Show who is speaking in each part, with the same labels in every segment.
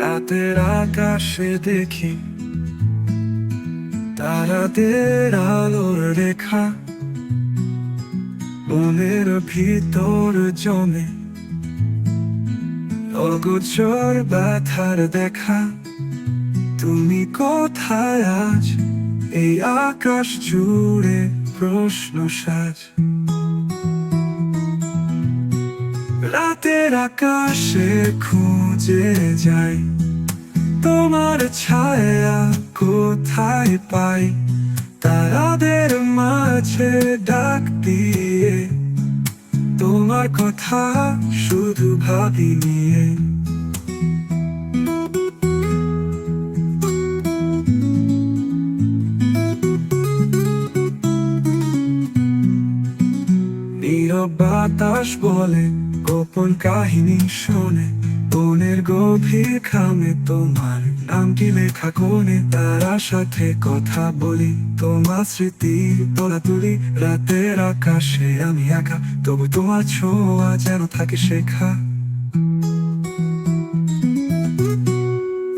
Speaker 1: রাতের আকাশে দেখি তারাদের আলোর রেখা। মনের ভিতর জমে অগোচর ব্যথার দেখা। তুমি কোথায় আজ? এই আকাশ জুড়ে প্রশ্ন সাজ। রাতের আকাশে খুঁজে যাই তোমার ছায়া কোথায় পাই? তারাদের মাঝে ডাক দিয়ে। তোমার কথা শুধু ভাবি নিয়ে। বাতাস বলে, গোপন কাহিনী শোনে। গভীর খামে তোমার নামটি লেখা? কোণে তারা সাথে কথা বলি। তোমার স্মৃতি তোলা তুলি। রাতের আকাশে আমি একা, তবু তোমার ছোঁয়া যেন থাকে শেখা।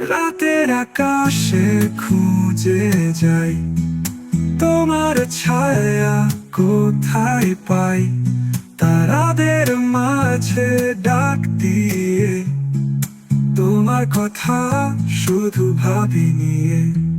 Speaker 1: রাতের আকাশে খুঁজে যাই। তোমার ছায়া কোথায় পাই? তারাদের মাঝে ডাক দিয়ে কথা শুধু ভাবি নিয়ে।